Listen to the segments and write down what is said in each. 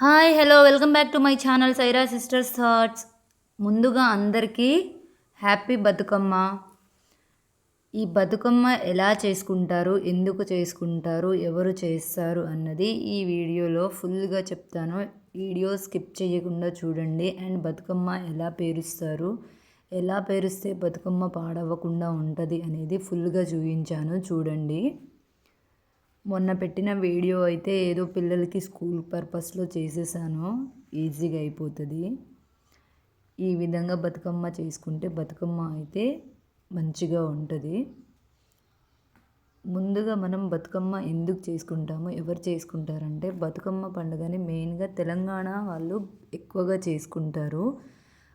Hi hello welcome back to my channel Saira sisters thoughts. ముందుగా అందరికీ happy Bathukamma. ఈ బతుకమ్మ ఎలా చేసుకుంటారు ఎందుకు చేసుకుంటారు ఎవరు చేస్తారు అన్నది ఈ వీడియోలో ఫుల్గా చెప్తాను. వీడియో స్కిప్ చేయకుండా చూడండి. అండ్ బతుకమ్మ ఎలా పేరుస్తారు ఎలా పేరుస్తే బతుకమ్మ పాడవకుండా ఉంటుంది అనేది ఫుల్గా చూపించాను. చూడండి. మొన్న పెట్టిన వీడియో అయితే ఏదో పిల్లలకి స్కూల్ పర్పస్లో చేసేసాను. ఈజీగా అయిపోతుంది. ఈ విధంగా బతుకమ్మ చేసుకుంటే బతుకమ్మ అయితే మంచిగా ఉంటుంది. ముందుగా మనం బతుకమ్మ ఎందుకు చేసుకుంటామో ఎవరు చేసుకుంటారంటే బతుకమ్మ పండుగని మెయిన్గా తెలంగాణ వాళ్ళు ఎక్కువగా చేసుకుంటారు.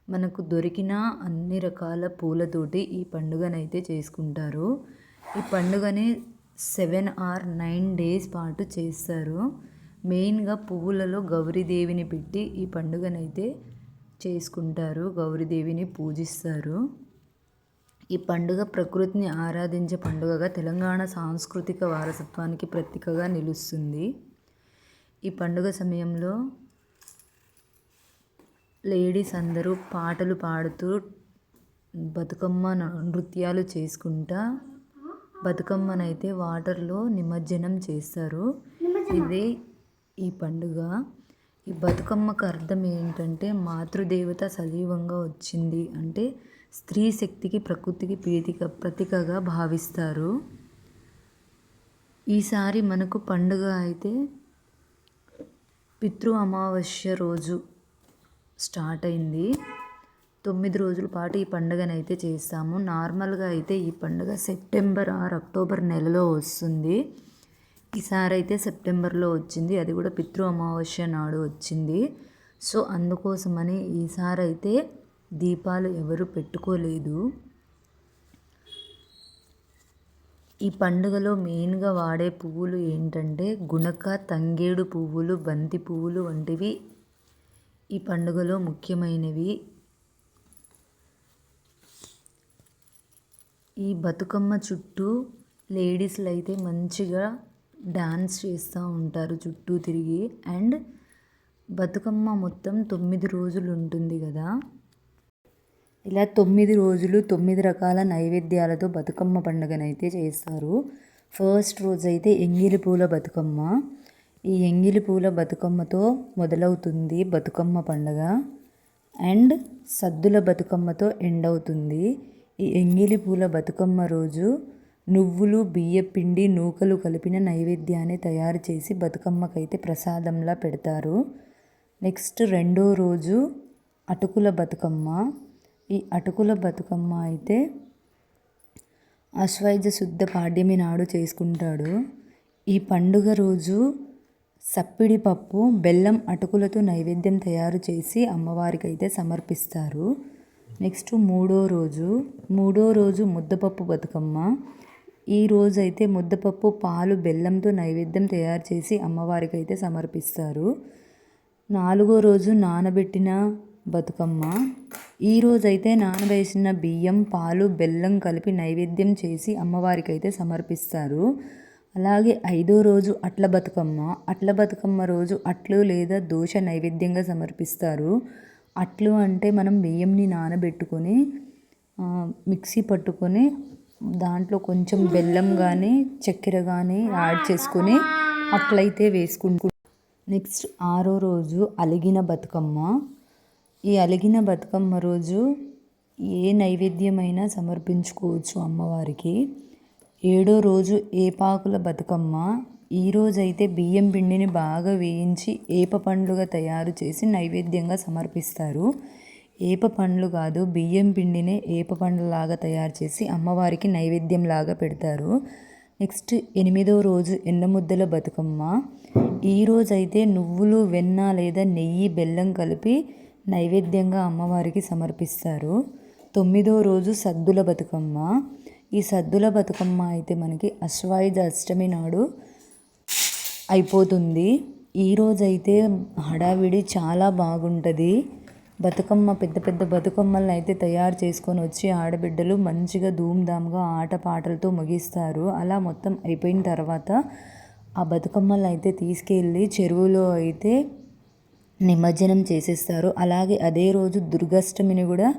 మనకు దొరికిన అన్ని రకాల పూలతోటి ఈ పండుగనైతే చేసుకుంటారు. ఈ పండుగని సెవెన్ ఆర్ నైన్ డేస్ పాటు చేస్తారు. మెయిన్గా పువ్వులలో గౌరీదేవిని పెట్టి ఈ పండుగనైతే చేసుకుంటారు. గౌరీదేవిని పూజిస్తారు. ఈ పండుగ ప్రకృతిని ఆరాధించే పండుగగా తెలంగాణ సాంస్కృతిక వారసత్వానికి ప్రతీకగా నిలుస్తుంది. ఈ పండుగ సమయంలో లేడీస్ అందరూ పాటలు పాడుతూ బతుకమ్మ నృత్యాలు చేసుకుంటా బతుకమ్మనైతే వాటర్లో నిమజ్జనం చేస్తారు. ఇదే ఈ పండుగ. ఈ బతుకమ్మకు అర్థం ఏంటంటే మాతృదేవత సజీవంగా వచ్చింది అంటే స్త్రీ శక్తికి ప్రకృతికి ప్రీతిక ప్రతీకగా భావిస్తారు. ఈసారి మనకు పండుగ అయితే పితృ అమావాస్య రోజు స్టార్ట్ అయింది. తొమ్మిది రోజుల పాటు ఈ పండుగను అయితే చేస్తాము. నార్మల్గా అయితే ఈ పండుగ సెప్టెంబర్ ఆర్ అక్టోబర్ నెలలో వస్తుంది. ఈసారి అయితే సెప్టెంబర్లో వచ్చింది. అది కూడా పితృ అమావాస్య నాడు వచ్చింది. సో అందుకోసమని ఈసారి అయితే దీపాలు ఎవరు పెట్టుకోలేదు. ఈ పండుగలో మెయిన్గా వాడే పువ్వులు ఏంటంటే గుణక తంగేడు పువ్వులు బంతి పువ్వులు వంటివి ఈ పండుగలో ముఖ్యమైనవి. ఈ బతుకమ్మ చుట్టూ లేడీస్లు అయితే మంచిగా డాన్స్ చేస్తూ ఉంటారు చుట్టూ తిరిగి. అండ్ బతుకమ్మ మొత్తం తొమ్మిది రోజులు ఉంటుంది కదా. ఇలా తొమ్మిది రోజులు తొమ్మిది రకాల నైవేద్యాలతో బతుకమ్మ పండుగనైతే చేస్తారు. ఫస్ట్ రోజు అయితే ఎంగిలి పూల బతుకమ్మ. ఈ ఎంగిలి పూల బతుకమ్మతో మొదలవుతుంది బతుకమ్మ పండుగ. అండ్ సద్దుల బతుకమ్మతో ఎండ్ అవుతుంది ఈ ఎంగిలి పూల బతుకమ్మ రోజు నువ్వులు బియ్యపిండి నూకలు కలిపిన నైవేద్యాన్ని తయారు చేసి బతుకమ్మకైతే ప్రసాదంలా పెడతారు. నెక్స్ట్ రెండో రోజు అటుకుల బతుకమ్మ. ఈ అటుకుల బతుకమ్మ అయితే అశ్వైజ శుద్ధ పాడ్యమి నాడు చేసుకుంటాడు. ఈ పండుగ రోజు సప్పిడి పప్పు బెల్లం అటుకులతో నైవేద్యం తయారు చేసి అమ్మవారికి అయితే సమర్పిస్తారు. నెక్స్ట్ మూడో రోజు మూడో రోజు ముద్దపప్పు బతుకమ్మ. ఈ రోజైతే ముద్దపప్పు పాలు బెల్లంతో నైవేద్యం తయారు చేసి అమ్మవారికి అయితే సమర్పిస్తారు. నాలుగో రోజు నానబెట్టిన బతుకమ్మ. ఈ రోజైతే నానబేసిన బియ్యం పాలు బెల్లం కలిపి నైవేద్యం చేసి అమ్మవారికి అయితే సమర్పిస్తారు. అలాగే ఐదో రోజు అట్ల బతుకమ్మ. అట్ల బతుకమ్మ రోజు అట్లు లేదా దోశ నైవేద్యంగా సమర్పిస్తారు. అట్లు అంటే మనం బియ్యంని నానబెట్టుకొని మిక్సీ పట్టుకొని దాంట్లో కొంచెం బెల్లం కానీ చక్కెర కానీ యాడ్ చేసుకొని అట్లయితే వేసుకుంటు. నెక్స్ట్ ఆరో రోజు అలిగిన బతుకమ్మ. ఈ అలిగిన బతుకమ్మ రోజు ఏ నైవేద్యమైనా సమర్పించుకోవచ్చు అమ్మవారికి. ఏడో రోజు ఏపాకుల బతుకమ్మ? ఈరోజైతే బియ్యం పిండిని బాగా వేయించి ఏప పండ్లుగా తయారు చేసి నైవేద్యంగా సమర్పిస్తారు. ఏప పండ్లు కాదు బియ్యం పిండినే ఏప పండ్లలాగా తయారు చేసి అమ్మవారికి నైవేద్యం లాగా పెడతారు. నెక్స్ట్ ఎనిమిదో రోజు ఎన్నముద్దల బతుకమ్మ. ఈరోజైతే నువ్వులు వెన్న లేదా నెయ్యి బెల్లం కలిపి నైవేద్యంగా అమ్మవారికి సమర్పిస్తారు. తొమ్మిదో రోజు సద్దుల బతుకమ్మ. ఈ సద్దుల బతుకమ్మ అయితే మనకి అశ్వాయుధ అష్టమి నాడు అయిపోతుంది. ఈరోజైతే హడావిడి చాలా బాగుంటుంది. బతుకమ్మ పెద్ద పెద్ద బతుకమ్మలను అయితే తయారు చేసుకొని వచ్చి ఆడబిడ్డలు మంచిగా ధూమ్ధామ్గా ఆటపాటలతో ముగిస్తారు. అలా మొత్తం అయిపోయిన తర్వాత ఆ బతుకమ్మలను అయితే తీసుకెళ్ళి చెరువులో అయితే నిమజ్జనం చేసేస్తారు. అలాగే అదే రోజు దుర్గాష్టమిని కూడా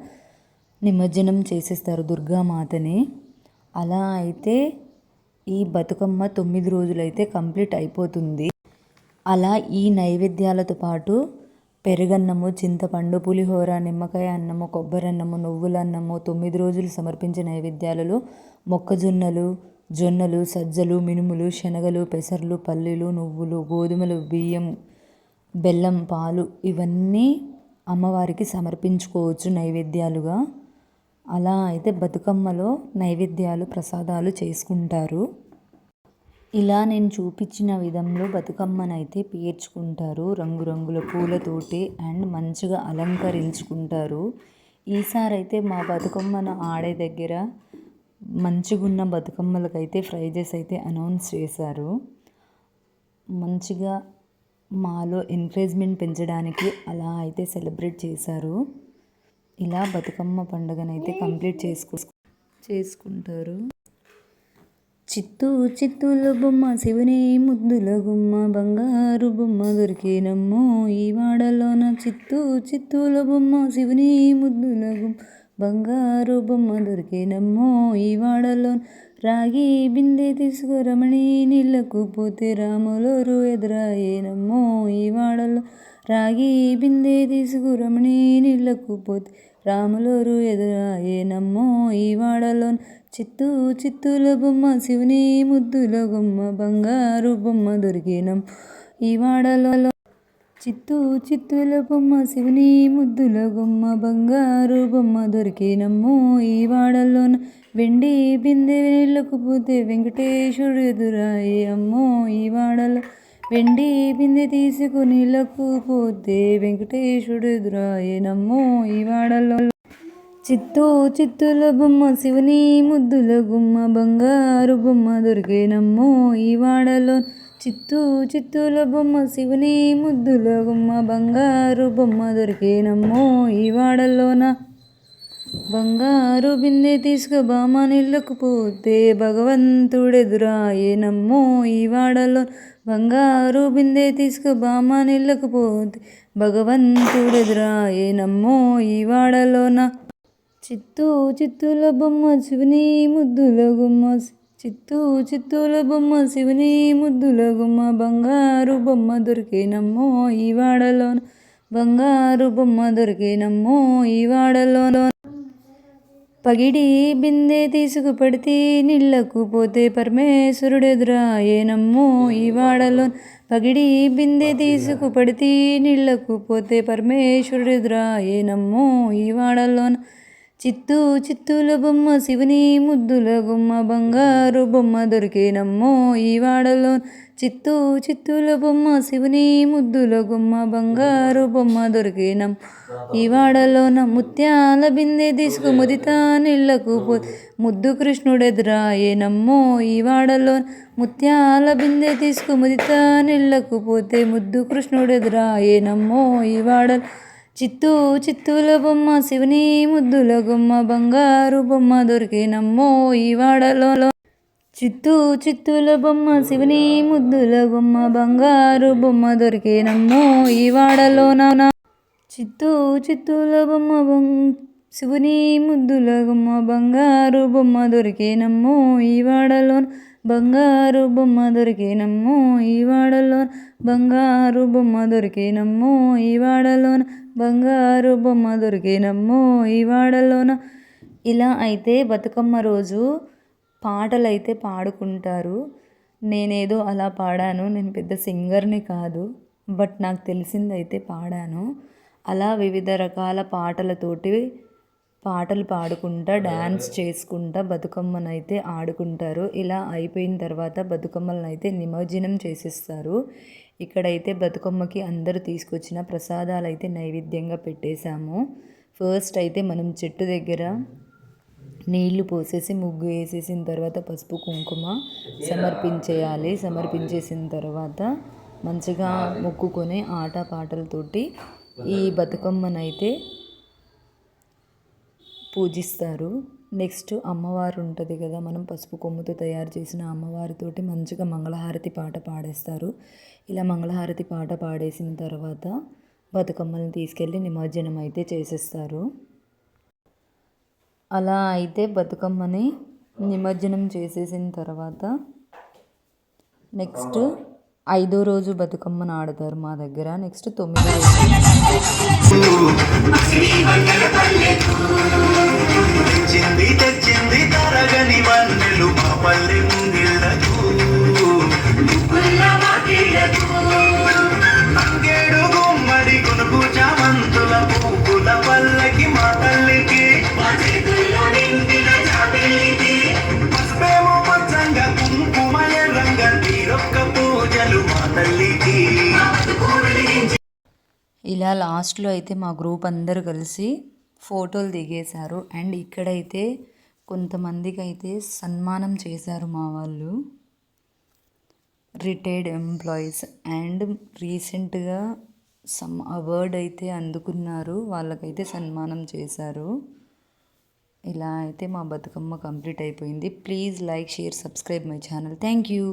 నిమజ్జనం చేసేస్తారు దుర్గామాతని. అలా అయితే ఈ బతుకమ్మ తొమ్మిది రోజులైతే కంప్లీట్ అయిపోతుంది. అలా ఈ నైవేద్యాలతో పాటు పెరుగన్నము చింతపండు పులిహోర నిమ్మకాయ అన్నము కొబ్బరి అన్నము తొమ్మిది రోజులు సమర్పించే నైవేద్యాలలో మొక్కజొన్నలు జొన్నలు సజ్జలు మినుములు శనగలు పెసర్లు పల్లీలు నువ్వులు గోధుమలు బియ్యం బెల్లం పాలు ఇవన్నీ అమ్మవారికి సమర్పించుకోవచ్చు నైవేద్యాలుగా. అలా అయితే బతుకమ్మలో నైవేద్యాలు ప్రసాదాలు చేసుకుంటారు. ఇలా నేను చూపించిన విధంలో బతుకమ్మనైతే పేర్చుకుంటారు. రంగురంగుల పూలతోటి అండ్ మంచిగా అలంకరించుకుంటారు. ఈసారి అయితే మా బతుకమ్మను ఆడే దగ్గర మంచిగున్న బతుకమ్మలకైతే ప్రైజెస్ అయితే అనౌన్స్ చేశారు. మంచిగా మాలో ఎంకరేజ్మెంట్ పెంచడానికి అలా అయితే సెలబ్రేట్ చేశారు. ఇలా బతుకమ్మ పండుగనైతే కంప్లీట్ చేసుకో చేసుకుంటారు. చిత్తూ చిత్తుల బొమ్మ శివుని ముద్దుల గుమ్మ బంగారు బొమ్మ దొరికేనమ్మో ఈ వాడలోన చిత్తూ చిత్తుల బొమ్మ శివుని ముద్దుల గుమ్మ బంగారు బొమ్మ దొరికేనమ్మో ఈ వాడలో రాగి బిందె తీసుకురమణి నీళ్ళకు పోతే రాములోరు ఎదురాయేనమ్మో ఈ వాడలో రాగి బిందె తీసుకురమణి నీళ్ళకు పోతే రాములోరు ఎదురాయేనమ్మో ఈ వాడలో చిత్తూ చిత్తుల బొమ్మ శివుని ముద్దుల గుమ్మ బంగారు బొమ్మ దొరికినం ఈ వాడలో చిత్తూ చిత్తుల బొమ్మ శివుని ముద్దుల గుమ్మ బంగారు బొమ్మ దొరికినమ్మో ఈ వాడలోన. వెండి బిందె నీళ్ళకు పోతే వెంకటేశ్వరుడు ఎదురాయి అమ్మో ఈ వాడలో వెండి బిందె తీసుకుని నీళ్ళకు పోతే వెంకటేశ్వరుడు ఈ వాడలో చిత్తూ చిత్తుల బొమ్మ శివుని ముద్దుల గుమ్మ బంగారు బొమ్మ దొరికేనమ్మో ఈ వాడలో చిత్తూ చిత్తుల బొమ్మ శివుని ముద్దుల గుమ్మ బంగారు బొమ్మ దొరికేనమ్మో ఈ వాడలోన బంగారు బిందె తీసుక బామా నీళ్ళకు పోతే భగవంతుడెదురాయేనమ్మో ఈ వాడలో. బంగారు బిందె తీసుక బామా నీళ్ళకు పోతే భగవంతుడెదురాయేనమ్మో ఈ వాడలోన. చిత్తూ చిత్తుల బొమ్మ శివుని ముద్దుల గుమ్మ. చిత్తూ చిత్తుల బొమ్మ శివుని ముద్దుల గుమ్మ. బంగారు బొమ్మ దొరికేనమ్మో ఈ వాడలోన. బంగారు బొమ్మ దొరికేనమ్మో ఈ వాడలోన. పగిడి బిందె తీసుకు పడితే నీళ్ళకు పోతే పరమేశ్వరుడు ఎదురాయేనమ్మో ఈ వాడలో. పగిడి బిందె తీసుకు పడితే నీళ్ళకు పోతే పరమేశ్వరుడు ఎదురాయేనమ్మో ఈ వాడలోన. చిత్తూ చిత్తుల బొమ్మ శివుని ముద్దుల గుమ్మ బంగారు బొమ్మ దొరికేనమ్మో ఈ వాడలో. చిత్తూ చిత్తుల బొమ్మ శివుని ముద్దుల గుమ్మ బంగారు బొమ్మ దొరికేనం ఈ వాడలోన ముత్యాల బిందె తీసుకు ముదితా నీళ్ళకు పో. ముద్దు కృష్ణుడెదురాయేనమ్మో ఈ వాడలో ముత్యాల బిందె తీసుకు ముదితా నీళ్ళకు పోతే ముద్దు కృష్ణుడెదురాయేనమ్మో ఈ వాడలో. చిత్తూ చిత్తుల బొమ్మ శివుని ముద్దుల గుమ్మ బంగారు బొమ్మ దొరికినమ్మో ఈ వాడలో. చిత్తూ చిత్తుల బొమ్మ శివుని ముద్దుల గుమ్మ బంగారు బొమ్మ దొరికినమ్మో ఈ వాడలో. నానా చిత్తూ చిత్తుల బొమ్మ శివుని ముద్దుల గుమ్మ బంగారు బొమ్మ దొరికినమ్మో ఈ వాడలో. బంగారు బొమ్మ దొరికినమ్మో ఈ వాడలో బంగారు బొమ్మ దొరికినమ్మో ఈ వాడలోన. బంగారు బొమ్మ దొరికినమ్మో ఈ వాడలోన. ఇలా అయితే బతుకమ్మ రోజు పాటలు అయితే పాడుకుంటారు. నేనేదో అలా పాడాను. నేను పెద్ద సింగర్ని కాదు. బట్ నాకు తెలిసింది అయితే పాడాను. అలా వివిధ రకాల పాటలతోటి పాటలు పాడుకుంటా డ్యాన్స్ చేసుకుంటా బతుకమ్మను అయితే ఆడుకుంటారు. ఇలా అయిపోయిన తర్వాత బతుకమ్మలను అయితే నిమజ్జనం చేసేస్తారు. ఇక్కడైతే బతుకమ్మకి అందరూ తీసుకొచ్చిన ప్రసాదాలు అయితే నైవేద్యంగా పెట్టేశాము. ఫస్ట్ అయితే మనం చెట్టు దగ్గర నీళ్ళు పోసేసి ముగ్గు వేసేసిన తర్వాత పసుపు కుంకుమ సమర్పించేయాలి. సమర్పించేసిన తర్వాత మంచిగా మొక్కుకొని ఆట పాటలతోటి ఈ బతుకమ్మనైతే పూజిస్తారు. నెక్స్ట్ అమ్మవారు ఉంటుంది కదా మనం పసుపు కొమ్ముతో తయారు చేసిన అమ్మవారితోటి మంచిగా మంగళహారతి పాట పాడేస్తారు. ఇలా మంగళహారతి పాట పాడేసిన తర్వాత బతుకమ్మల్ని తీసుకెళ్ళి నిమజ్జనం అయితే చేసేస్తారు. అలా అయితే బతుకమ్మని నిమజ్జనం చేసేసిన తర్వాత నెక్స్ట్ ఐదో రోజు బతుకమ్మను ఆడతారు మా దగ్గర. నెక్స్ట్ తొమ్మిదో రోజు. తెచ్చింది తెచ్చింది తరగని గుమ్మడి కొనుకు చామంతుల పల్లకి మా తల్లి ఇలా లాస్ట్లో అయితే మా గ్రూప్ అందరూ కలిసి ఫోటోలు దిగేశారు. అండ్ ఇక్కడైతే కొంతమందికి అయితే సన్మానం చేశారు మా వాళ్ళు. Retired employees. అండ్ రీసెంట్గా సమ్ అవార్డ్ అయితే అందుకున్నారు. వాళ్ళకైతే సన్మానం చేశారు. ఇలా అయితే మా బతుకమ్మ కంప్లీట్ అయిపోయింది. Please like share subscribe my channel. Thank you.